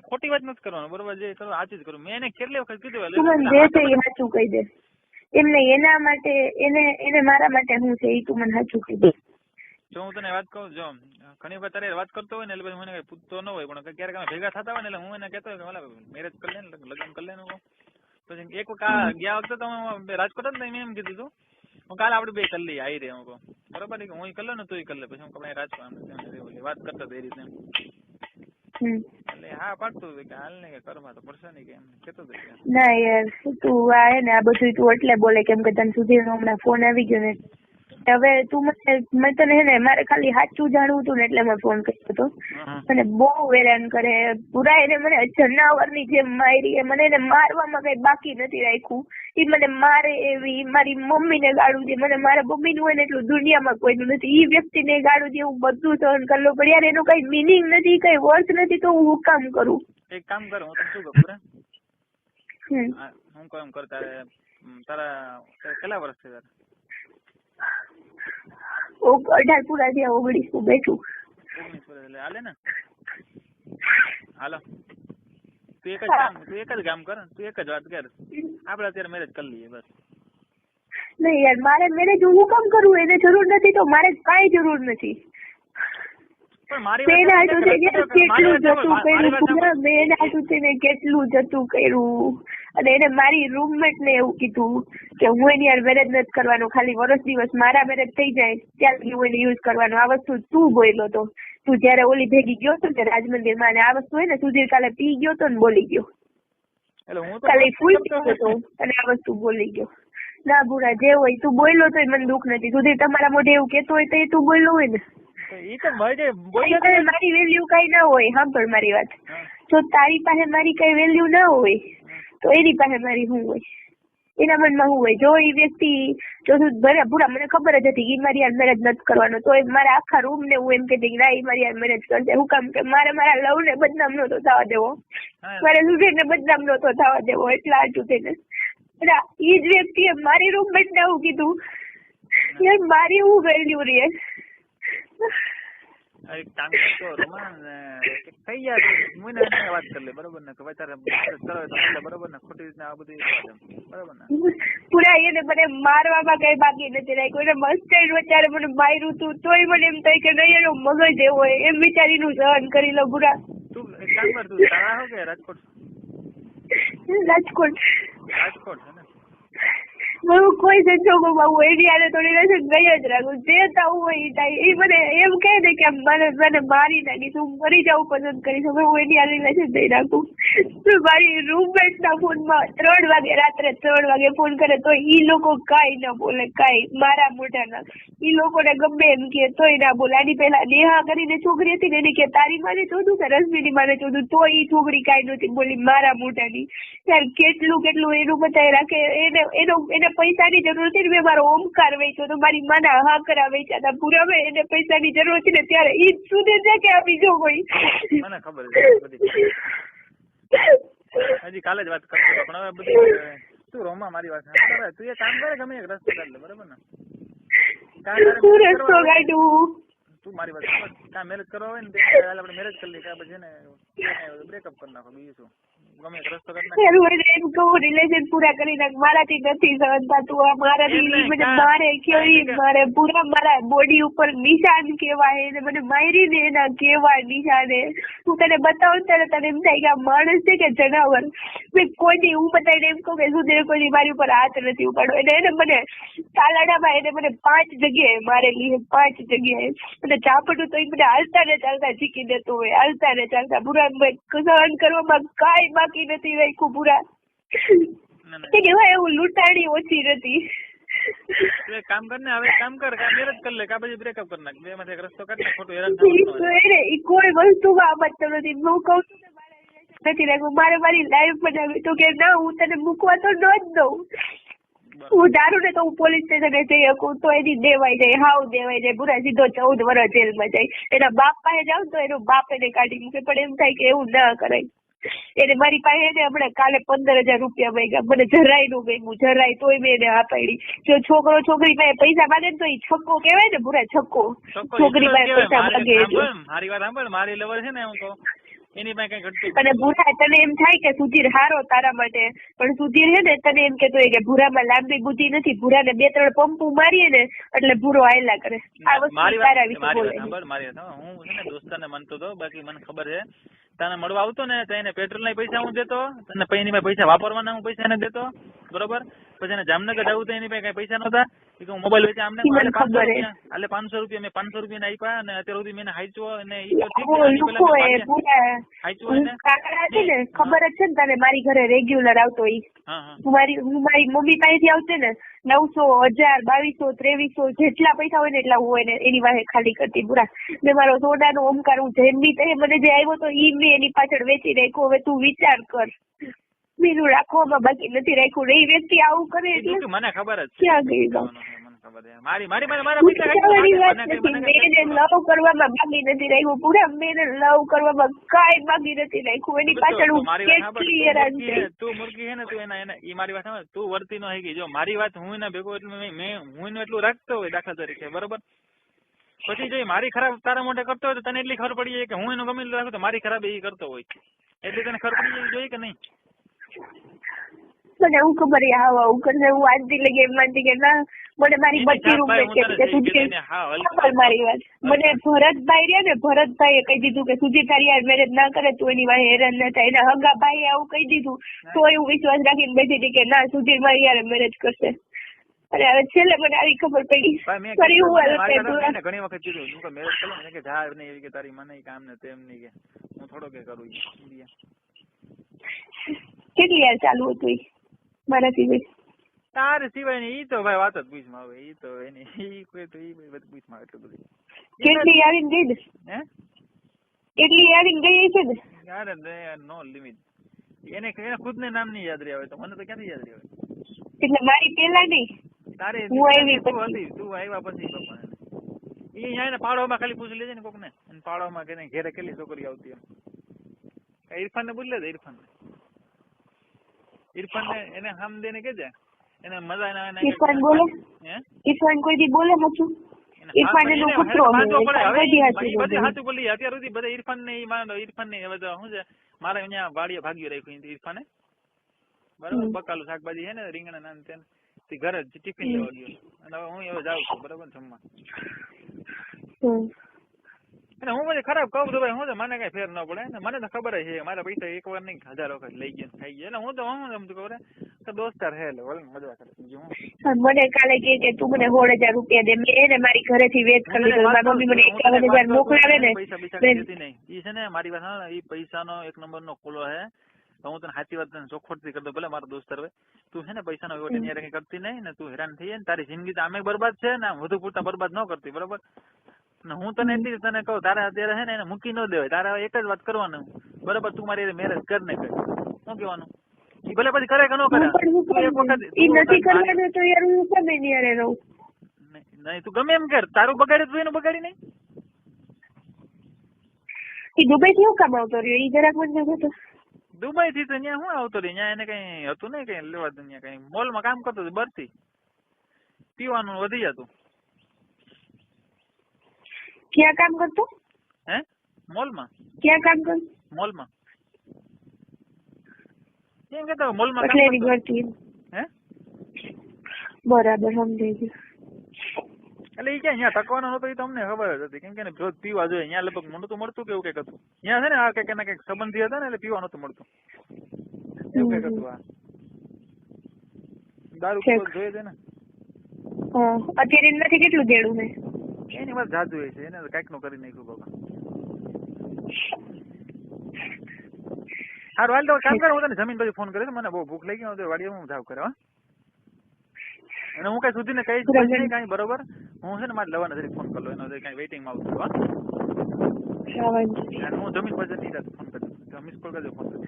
ખોટી વાત નથી કરવાનું બરોબર જે કરો સાચું જ કરું. મેં એને કેટલી વખત કીધું તું જે છે એ સાચું કહી દે. એમ એના માટે એને એને મારા માટે હું છે એ તું મને સાચું કહી દે. જો હું તને વાત કહું જો ઘણી વખત તારે વાત કરતો હોય ને એટલે પછી મને કઈ પૂછતો ન હોય પણ ક્યારેક અમે ભેગા થતા હોય ને એટલે હું એને કહેતો હોય કે ઓલા મેરેજ કરી લે ને લગ્ન કરી લે ને પછી એક વખત ગયા વખતે તો હું રાજકોટ હતો ને મેં એમ કીધું હતું હું કાલે આપણે બે કરી લઈએ આવી રે હું બરોબર હું કરી લઉં ને તું કરી લે. પછી હું કપડા રાજકોટ વાત કરતો એ રીતે એટલે હા પાડતું હતું કે હાલ ને કે કરવા તો પડશે ને કે એમ કેતો હતો ના યાર તું આ ને આ બધું તું એટલે બોલે કેમ કે તને સુધી હમણાં ફોન આવી ગયો ને હવે તું મને મેં તને હે ને મારે ખાલી સાચું જાણવું હતું ને એટલે મેં ફોન કર્યો હતો અને બહુ હેરાન કરે. પૂરા એને મને જનાવરની જેમ મારી એ મને એને મારવામાં કઈ બાકી નથી રાખ્યું. એ મને મારે એવી મારી મારી મમ્મીને ગાળું દે મને મારા મમ્મીનું હોય ને એટલું દુનિયામાં કોઈનું નથી. એ વ્યક્તિને ગાળું દે હું બધું સહન કરવું પડે યાર એનું કઈ મિનિંગ નથી કઈ વર્થ નથી તો હું હું કામ કરું? એક કામ કર હું શું કહું પૂરા. હા, કામ કર તારે તારા કેટલા વર્ષ છે તારે? અઢાર પૂરા થયા ઓગણીસ બેઠું. ઓગણીસ વર્ષ એટલે હાલે ને? હાલો. તું એક જ કામ તું એક જ કામ કર તું એક જ વાત કર. આપડે અત્યારે મેરેજ કરી લઈએ બસ. નહીં યાર મારે મેરેજ હું કામ કરું? એને જરૂર નથી તો મારે કાંઈ જરૂર નથી. કેટલું જતું કર્યું કેટલું જતું કર્યું. અને એને મારી રૂમમેટ ને એવું કીધું કે હું એની યાર મેરેજ નથી કરવાનું ખાલી વર્ષ દિવસ મારા મેરેજ થઈ જાય ત્યાં સુધી હું એને યુઝ કરવાનો. આ વસ્તુ તું બોલ્યો તો. તું જયારે ઓલી ભેગી ગયો તો ને રાજમંદિરમાં અને આ વસ્તુ હોય ને સુધીર કાલે પી ગયો તો ને બોલી ગયો. કાલે ફૂલ પીતો હતો. અને આ વસ્તુ બોલી ગયો. ના બુરા જે હોય તું બોલ્યો તો મને દુઃખ નથી. સુધીર તમારા મોઢે એવું કેતો હોય તો એ તું બોલ્યો હોય ને. મારી વેલ્યુ કઈ ના હોય. સાંભળ મારી વાત. જો તારી પાસે મારી કઈ વેલ્યુ ના હોય તો એની પાસે મારી હું હોય. એના મનમાં હું હોય. જો એ વ્યક્તિ જો ભલે પૂરા મને ખબર જ હતી કે મારી યાર મેરેજ નથી કરવાનો તો મારા આખા રૂમ ને હું એમ કહેતી કે ના ઈ મારી યાર મેરેજ કરશે. હું કામ કે મારે મારા લવ ને બદનામ નતો થવા દેવો. મારે સુધીર ને બદનામ નતો થવા દેવો એટલા આટું થઈને એ જ વ્યક્તિએ મારી રૂમ આવું કીધું યાર મારી હું વેલ્યુ રે. આ એક કામ કરતો રોમાન ને કે થઈ જાય મુઈને એને વાત કરી લે બરોબર ને કે ભાઈ તારે મેરેજ કરો હોય તો કરી લે બરોબર ને ખોટી રીતના આ બધું બરોબર ને પૂરા એને મને મારવામાં કઈ બાકી નથી રાખ્યું એને મસ્ટાઈડ વચારે મને માર્યું તું તોય મને એમ થાય કે નહીં એનો મગજ એવો હોય એમ વિચારીનું સહન કરી લો પૂરા તું કામ કર તું તારા હો કે રાજકોટ રાજકોટ રાજકોટ છે હું કોઈ સંજોગોમાં હું એની હારે થોડી રસમ ગઈ જ રાખું જે થવું હોય એ થાય એ મને એમ કહે ને કે મને મને મારી નાખીશ હું મરી જવું પસંદ કરીશ. હવે હું હારે રિલેશન દઈ રાખું. તો મારી રૂમમેટ ના ફોનમાં ત્રણ વાગે રાત્રે ત્રણ વાગે ફોન કરે તો ઈ લોકો કાંઈ ના બોલે, કાંઈ મારા મોઢા ના. ઈ લોકોને ગમે એમ કે તોય ના બોલે. આની પેલા નેહા કરીને છોકરી હતી ને એની કે તારી માને ચોધું કે રશ્મિની માને ચોધું તો ઈ છોકરી કઈ નહોતી બોલી મારા મોઢાની. યાર કેટલું કેટલું એનું બતાવી રાખે. એને, એનો, એને પૈસાની જરૂર હતી ને મેં મારો ઓમકાર વેચ્યો તો મારી માના હાકરા વેચ્યા હતા પુરાવે મેં એને પૈસાની જરૂર હતી ને ત્યારે ઈ સુધી છે કે આ બીજો કોઈ મને ખબર હજી કાલે જ વાત કરતો પણ હવે બધી તું રોમા મારી વાત? સાંભળ. તું એ કામ કરે ગમે એક રસ્તો કાઢ લે બરાબર ને? તું રસ્તો કાઢું તું મારી વાત કા મેરેજ કરવા હોય ને આપણે મેરેજ કરી લઈએ કાં પછી ને બ્રેકઅપ કરી નાખો બીજું શું? ગમે રસ્તો કાઢી નાખ. પેલું એને એમ કહું રિલેશન પૂરા કરી નાખ. મારાથી નથી સહન થતું. મારાથી એમ નહીં, મને કાં- મારે કેવી મારે પૂરા મારા બોડી ઉપર નિશાન કેવાય. એને મને મારી ને એના કેવા નિશાને. હું તને બતાવું ત્યારે તને એમ થાય કે આ માણસ છે કે જનાવર? મેં કોઈની હું બતાવીને એમ કહું કે સુધી કોઈની મારી ઉપર હાથ નથી ઉપાડો એને એને મને તાલાડામાં એને મને પાંચ જગ્યાએ મારેલી છે પાંચ જગ્યાએ. અને ઝાપટું તો એ મને હાલતા ને ચાલતા શીખી દેતું હોય. હાલતા ને ચાલતા. પૂરા ભાઈ સહન કરવામાં કાંઈ બાકી નથી રાખ્યું પૂરા. કે કહેવાય એવું લૂંટાણી ઓછી નથી તું કામ કર ને હવે કામ કર કા મેરેજ કર લે કા પછી બ્રેકઅપ કર નાખ. બે માંથી એક રસ્તો કાઢ ને ખોટું હેરાન થવાનું ન હોય. એને ઈ કોઈ નથી. હું કહું છું નથી રાખવું મારે મારી લાઈફ બનાવી તો કે ના હું તને મૂકવા તો ન જ દઉં. હું ધારું ને તો હું પોલીસ સ્ટેશને જઈ શકું તો એની દેવાઈ જાય હાવ દેવાઈ જાય. પૂરા સીધો ચૌદ વર્ષ જેલમાં જાય. એના બાપ પાસે જાઉં તો એનો બાપ એને કાઢી મૂકે. પણ એમ થાય કે એવું ના કરાય. એને મારી પાસે એને હમણાં કાલે પંદર હજાર રૂપિયા માંગ્યા. મને જરાયનું ગમ્યું જરાય. તોય મેં એને હા પાડી જો છોકરો છોકરી પાસે પૈસા માંગે ને તો એ છક્કો કેવાય ને પૂરા છક્કો. છોકરી પાસે પૈસા માંગે મારી વાત સાંભળ. મારી લવર છે ને હું કહું. એની પાસે કઈ ઘટતું અને ભૂરા તને એમ થાય કે સુધીર હારો તારા માટે? પણ સુધીર હે ને તને એમ કેતો હોય કે ભૂરામાં લાંબી બુદ્ધિ નથી ભૂરાને બે ત્રણ પંપુ મારીએ ને એટલે ભૂરો આયલા કરે. આ વસ્તુ તારા વિશે બોલે મારી હું છે ને દોસ્તારને માનતો તો બાકી મને ખબર છે. તને મળવા આવતો ને તો એને પેટ્રોલ ના પૈસા હું દેતો તને એની પાસે પૈસા વાપરવાના હું પૈસા એને દેતો બરોબર? પછી એને જામનગર જવું તો એની પાસે કઈ પૈસા નતા કે હું મોબાઈલ વેચે આમને એટલે પાંચસો રૂપિયા મેં પાંચસો રૂપિયા ને આપ્યા અને અત્યાર સુધી મેં હાઈચવો અને ખબર જ છે ને તને મારી ઘરે રેગ્યુલર આવતો ઈ. હા મારી હું મારી મમ્મી પાસેથી આવશે ને નવસો હજાર બાવીસો ત્રેવીસો જેટલા પૈસા હોય ને એટલા હું એને એની પાસે ખાલી કરતી પૂરા મેં મારો સોનાનો ઓમકાર હું જેમ બી તે મને જે આવ્યો તો ઈ મેં એની પાછળ વેચી રાખ્યો. હવે તું વિચાર કર. બીજું રાખવામાં બાકી નથી રાખ્યું. ઈ વ્યક્તિ આવું કરે એટલે મને ખબર જ ક્યાં ગઈ મારી મારી મારી મેં લવ કરવામાં બાકી નથી રાખ્યું. પૂરા મેં લવ કરવામાં કાંઈ બાકી નથી રાખ્યું. એની પાછળ હું કેટલી તું હેરાન મૂર્ખી થઈ. હે, તું મૂર્ખી હે ને તું એના એના ઈ મારી વાત તું વર્તી નો ગઈ જો મારી વાત હું એના ભેગો એટલું મેં હું એનું એટલું રાખતો હોય દાખલા તરીકે બરોબર? પછી જો મારી ખરાબ તારા મોઢે કરતો હોય તો તને એટલી ખબર પડી જાય કે હું એનું ગમે રાખું તો મારી ખરાબ એ કરતો હોય. એટલે તને ખબર પડી જવી જોઈએ કે નહીં? મને હું ખબર હા આવું કરશે હું આજથી લગી એમ માનતી કે ના મને મારી બધી રૂમ જાતભાઈ હું કે તને તું હા, ખબર મારી વાત. મને ભરતભાઈ રે ને ભરતભાઈએ કહી દીધું કે સુધી તારી યાર મેરેજ ના કરે તું એની વાહે હેરાન ના થાય. એના હગા ભાઈએ આવું કહી દીધું. તો એવું વિશ્વાસ રાખીને બેઠી હતી કે ના સુધીર મારી યાર મેરેજ કરશે. અને હવે છેલ્લે મને આવી ખબર પડી. ફરી હું એને ઘણી વખત કીધું. હું કે મેરેજ કરું ને કે જા એવી કે તારી મને કામ ને તેમ નહીં કે. હું થોડો કે કરું. કેટલી વાર ચાલુ હતું મારા સિવાય. તારે સિવાય ને ઈ તો ભાઈ વાત જ પૂછમાં આવે ઈ તો એની ઈ કોઈ તો ઈ બધું પૂછમાં એટલું બધું. કેટલી આવીને ગઈ ને હે? કેટલી આવીને ગઈ છે ને? યાર નો લિમિટ એને એને ખુદ ને નામ નહીં યાદ રહે તો મને તો ક્યાંથી યાદ રહે એટલે મારી પેલા નહીં. તારે હું આવી તું હતી તું આવ્યા પછી બાપા ઈ અહીંયા પાડોમાં ખાલી પૂછી લેજે ને કોક ને અને પાડોમાં કે ઘેરે કેટલી છોકરી આવતી એમ. ઇરફાન ને પૂછ લેજે ઇરફાન ઇરફાન ને એને હામ દેને કેજે એને મજા ના આવે ઇરફાન બોલે? હે ઇરફાન કોઈ દી બોલે હતું ઇરફાન એનો કૂતરો બધી બધી બોલે. બોલી અત્યાર સુધી બધા ઇરફાન ને ઈ માનો ઇરફાન ને હવે તો શું છે મારે અહીંયા વાડીએ ભાગ્યું રાખ્યું ઇરફાને બરાબર બકાલું શાકભાજી છે ને રીંગણા ના ને તેન ઘરે જ ટિફિન લેવા ગયો અને હવે હું એવો જાઉં છું બરાબર જમવા અને હું પછી ખરાબ કહું તો ભાઈ હું તો મને કઈ ફેર ન પડે ને મને તો ખબર છે મારા પૈસા એક વાર નહીં હજાર વખત લઈ ગયા થઈ ગયા. એટલે હું તો હું સમજુ ખબર તો દોસ્તાર હે એટલે વળી મજા કરે. હું? મને કાલે કે કે તું મને સોળ હજાર રૂપિયા દે. મેં એને મારી ઘરેથી વેચ કરી દીધો. મારી મમ્મી મને એકાવન હજાર મોકલાવે ને. પૈસા પૈસા દેતી નહીં. ઈ છે ને મારી પાસે ઈ પૈસાનો એક નંબર નો ખોલો હે હું તને સાચી વાત તને ચોખ્ખોટથી કરી દઉં ભલે મારો દોસ્તાર હોય. તું છે ને પૈસાનો નો કઈ કરતી નહીં ને તું હેરાન થઈ જાય ને તારી જિંદગી તો આમે બરબાદ છે ને આમ વધુ પૂરતા બરબાદ ન કરતી બરોબર? ને હું તને એટલી તને કહું તારે અત્યારે છે ને એને મૂકી ન દેવાય. તારે એક જ વાત કરવાનું. બરોબર તું મારી મેરેજ કર ને કર શું કહેવાનું? એ ભલે પછી કરે કે ન કરે. હું પણ શું તું એક વખત ઈ નથી કરવાનું તો યાર હું કેમ એની હારે રહું. નહીં તું ગમે એમ કર. તારું બગાડે તું એનું બગાડી નહીં ઈ દુબઈ થી હું કામ આવતો રહ્યો? એ જરાક મને દુબઈ થી તો ત્યાં હું આવતો રહ્યો? ત્યાં એને કઈ હતું નહીં કઈ લેવા ત્યાં કઈ મોલમાં કામ કરતો હતો બરથી પીવાનું વધી જતું. ક્યાં કામ કરતો? હે? મોલમાં. ક્યાં કામ કરતો મોલમાં. કેમ કેતો મોલમાં એટલે કામ એની કરતો? ઘરથી હે? બરાબર સમજાઈ ગયું. એટલે ઈ કે અહીંયા ટકવાનો નતો ઈ તો અમને ખબર જ હતી. કેમ કે જો પીવા જોઈએ અહીંયા લગભગ નતું મળતું કે એવું કંઈક હતું? અહીંયા છે ને આ કંઈક એના કંઈક સંબંધી હતા ને એટલે પીવા નતું મળતું. એવું કંઈક હતું આ. દારૂ જોઈએ છે ને. અત્યારે નથી કેટલું દેડું મેં? એની વાત જાજુ હોય છે એને કંઈકનું કરી નાખ્યું બાબા હારું હાલ તો કામ કરો હું તને જમીન પછી ફોન કરીશ મને બહુ ભૂખ લાગી તો વાડીએ હું જાવ કરે હો. અને હું કઈ સુધી ને કઈ બરાબર. નહીં કાંઈ બરોબર. હું છે ને મારે લવાને જરી ફોન કરો એનો કઈ વેઇટિંગમાં આવતું હા. નહીં. હું જમીન પછી નિરાત ફોન કરજો મિસ કોલ કરજો ફોન કરજો